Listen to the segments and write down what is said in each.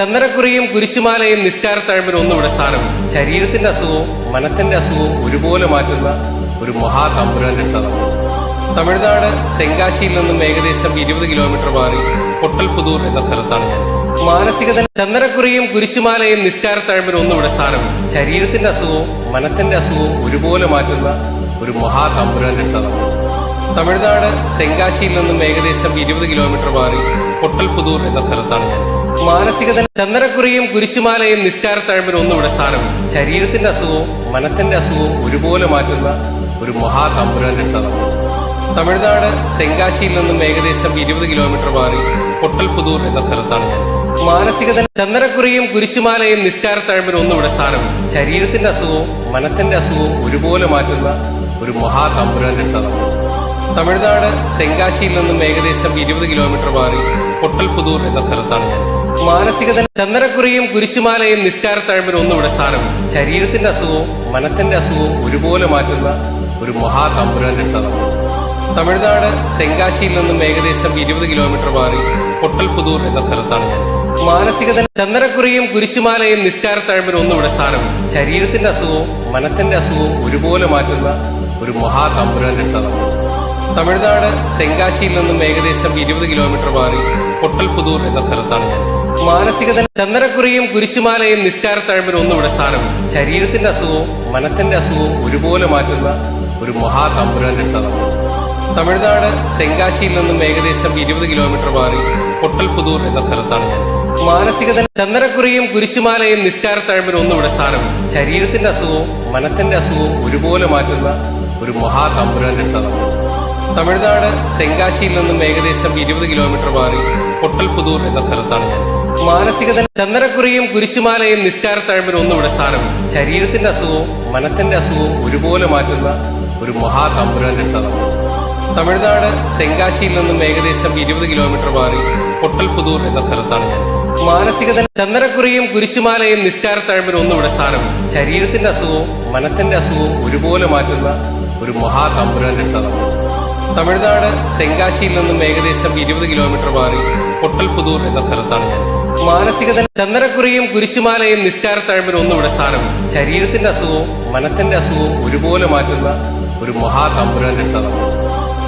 ചന്ദനക്കുറിയും കുരിശുമാലയും നിസ്കാരത്തഴമ്പിനും ഒന്നും ഇവിടെ സ്ഥാനം ശരീരത്തിന്റെ അസുഖവും മനസ്സിന്റെ അസുഖവും ഒരുപോലെ മാറ്റുന്ന ഒരു മഹാ തമ്പുരാന്റെ തമിഴ്നാട് തെങ്കാശിയിൽ നിന്നും ഏകദേശം ഇരുപത് കിലോമീറ്റർ മാറി പൊട്ടൽപുതൂർ എന്ന സ്ഥലത്താണ് ഞാൻ. മാനസികത ചന്ദനക്കുറിയും കുരിശുമാലയും നിസ്കാരത്തഴമ്പിനും ഒന്നും ഇവിടെ സ്ഥാനം ശരീരത്തിന്റെ അസുഖവും മനസ്സിന്റെ അസുഖവും ഒരുപോലെ മാറ്റുന്ന ഒരു മഹാ തമ്പുരാന്റെ അടുത്താണ് തമിഴ്നാട് തെങ്കാശിയിൽ നിന്നും ഏകദേശം ഇരുപത് കിലോമീറ്റർ മാറി പൊട്ടൽപുതൂർ എന്ന സ്ഥലത്താണ് ഞാൻ. മാനസികത ചന്ദനക്കുറിയും കുരിശുമാലയും നിസ്കാരത്തഴമ്പിനും ഒന്നും ഇവിടെ സ്ഥാനം ശരീരത്തിന്റെ അസുഖവും മനസ്സിന്റെ അസുഖവും ഒരുപോലെ മാറ്റുന്ന ഒരു മഹാ തമ്പുരാന്റെ അടുത്താണ് തമിഴ്നാട് തെങ്കാശിയിൽ നിന്നും ഏകദേശം ഇരുപത് കിലോമീറ്റർ മാറി പൊട്ടൽപുതൂർ എന്ന സ്ഥലത്താണ് ഞാൻ. മാനസികത ചന്ദനക്കുറിയും കുരിശുമാലയും നിസ്കാരത്തഴമ്പിനും ഒന്നും ഇവിടെ സ്ഥാനം ശരീരത്തിന്റെ അസുഖവും മനസ്സിന്റെ അസുഖവും ഒരുപോലെ മാറ്റുന്ന ഒരു മഹാ തമ്പുരാന്റെ അടുത്താണ് തമിഴ്നാട് തെങ്കാശിയിൽ നിന്നും ഏകദേശം ഇരുപത് കിലോമീറ്റർ മാറി പൊട്ടൽപുതൂർ എന്ന സ്ഥലത്താണ് ഞാൻ. മാനസികത ചന്ദനക്കുറിയും കുരിശുമാലയും നിസ്കാരത്തഴമ്പിനും ഒന്നും ഇവിടെ സ്ഥാനം ശരീരത്തിന്റെ അസുഖവും മനസ്സിന്റെ അസുഖവും ഒരുപോലെ മാറ്റുന്ന ഒരു മഹാതമ്പുരൻ അടുത്താണ് തമിഴ്നാട് തെങ്കാശിയിൽ നിന്നും ഏകദേശം ഇരുപത് കിലോമീറ്റർ മാറി പൊട്ടൽപുതൂർ എന്ന സ്ഥലത്താണ് ഞാൻ. മാനസികത ചന്ദനക്കുറിയും കുരിശുമാലയും നിസ്കാരത്തഴമ്പിനും ഒന്നും ഇവിടെ സ്ഥാനം ശരീരത്തിന്റെ അസുഖവും മനസ്സിന്റെ അസുഖവും ഒരുപോലെ മാറ്റുന്ന ഒരു മഹാതമ്പുരൻ അടുത്താണ് തമിഴ്നാട് തെങ്കാശിയിൽ നിന്നും ഏകദേശം ഇരുപത് കിലോമീറ്റർ മാറി പൊട്ടൽപുതൂർ എന്ന സ്ഥലത്താണ് ഞാൻ. മാനസികത ചന്ദനക്കുറിയും കുരിശുമാലയും നിസ്കാരത്തഴമ്പിനും ഒന്നും ഇവിടെ സ്ഥാനമില്ല. ശരീരത്തിന്റെ അസുഖവും മനസ്സിന്റെ അസുഖവും ഒരുപോലെ മാറ്റുന്ന ഒരു മഹാ തമ്പുരാന്റെ അടുത്താണ് തമിഴ്നാട് തെങ്കാശിയിൽ നിന്നും ഏകദേശം ഇരുപത് കിലോമീറ്റർ മാറി പൊട്ടൽപുതൂർ എന്ന സ്ഥലത്താണ് ഞാൻ. മാനസികത ചന്ദനക്കുറിയും കുരിശുമാലയും നിസ്കാരത്തഴമ്പിനും ഒന്നും ഇവിടെ സ്ഥാനമില്ല. ശരീരത്തിന്റെ അസുഖവും മനസ്സിന്റെ അസുഖവും ഒരുപോലെ മാറ്റുന്ന ഒരു മഹാ തമ്പുരാന്റെ അടുത്താണ് തമിഴ്നാട് തെങ്കാശിയിൽ നിന്നും ഏകദേശം ഇരുപത് കിലോമീറ്റർ മാറി പൊട്ടൽപുതൂർ എന്ന സ്ഥലത്താണ് ഞാൻ. മാനസികത ചന്ദനക്കുറിയും കുരിശുമാലയും നിസ്കാരത്തഴമ്പിനും ഒന്നും ഇവിടെ സ്ഥാനം ശരീരത്തിന്റെ അസുഖവും മനസ്സിന്റെ അസുഖവും ഒരുപോലെ മാറ്റുന്ന ഒരു മഹാ തമ്പുരാന്റെ അടുത്താണ് തമിഴ്നാട് തെങ്കാശിയിൽ നിന്നും ഏകദേശം ഇരുപത് കിലോമീറ്റർ മാറി പൊട്ടൽപുതൂർ എന്ന സ്ഥലത്താണ് ഞാൻ. മാനസികത ചന്ദനക്കുറിയും കുരിശുമാലയും നിസ്കാരത്തഴമ്പിനും ഒന്നും ഇവിടെ സ്ഥാനം ശരീരത്തിന്റെ അസുഖവും മനസ്സിന്റെ അസുഖവും ഒരുപോലെ മാറ്റുന്ന ഒരു മഹാതമ്പുരാന്റെ അടുത്താണ് തമിഴ്നാട് തെങ്കാശിയിൽ നിന്നും ഏകദേശം ഇരുപത് കിലോമീറ്റർ മാറി പൊട്ടൽപുതൂർ എന്ന സ്ഥലത്താണ് ഞാൻ. മാനസികത ചന്ദനക്കുറിയും കുരിശുമാലയും നിസ്കാരത്തഴമ്പിനും ഒന്നും ഇവിടെ സ്ഥാനം ശരീരത്തിന്റെ അസുഖവും മനസ്സിന്റെ അസുഖവും ഒരുപോലെ മാറ്റുന്ന ഒരു മഹാ അടുത്താണ്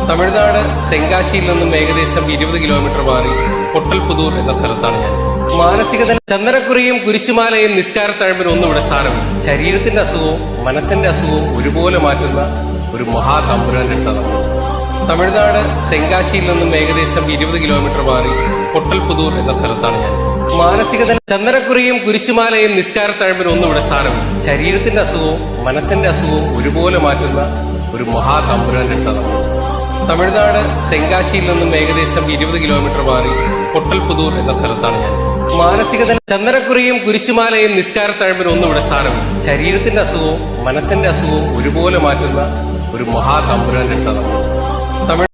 തമിഴ്നാട് തെങ്കാശിയിൽ നിന്നും ഏകദേശം ഇരുപത് കിലോമീറ്റർ മാറി പൊട്ടൽപുതൂർ എന്ന സ്ഥലത്താണ് ഞാൻ. മാനസികത ചന്ദനക്കുറിയും കുരിശുമാലയും നിസ്കാരത്തഴമ്പിനും ഒന്നും ഇവിടെ സ്ഥാനം ശരീരത്തിന്റെ അസുഖവും മനസ്സിന്റെ അസുഖവും ഒരുപോലെ മാറ്റുന്ന ഒരു മഹാ തമ്പുരാന്റെ അടുത്താണ് തമിഴ്നാട് തെങ്കാശിയിൽ നിന്നും ഏകദേശം ഇരുപത് കിലോമീറ്റർ മാറി പൊട്ടൽപുതൂർ എന്ന സ്ഥലത്താണ് ഞാൻ. മാനസികത ചന്ദനക്കുറിയും കുരിശുമാലയും നിസ്കാരത്തഴമ്പിനും ഒന്നും ഇവിടെ സ്ഥാനം ശരീരത്തിന്റെ അസുഖവും മനസ്സിന്റെ അസുഖവും ഒരുപോലെ മാറ്റുന്ന ഒരു മഹാ തമ്പുരാന്റെ അടുത്താണ് തമിഴ്നാട് തെങ്കാശിയിൽ നിന്നും ഏകദേശം ഇരുപത് കിലോമീറ്റർ മാറി പൊട്ടൽപുതൂർ എന്ന സ്ഥലത്താണ് ഞാൻ. മാനസികത ചന്ദനക്കുറിയും കുരിശുമാലയും നിസ്കാരത്തഴമ്പിനും ഒന്നും ഇവിടെ സ്ഥാനം ശരീരത്തിന്റെ അസുഖവും മനസ്സിന്റെ അസുഖവും ഒരുപോലെ മാറ്റുന്ന ഒരു മഹാ തമ്പുരാന്റെ അടുത്താണ് ¿Está?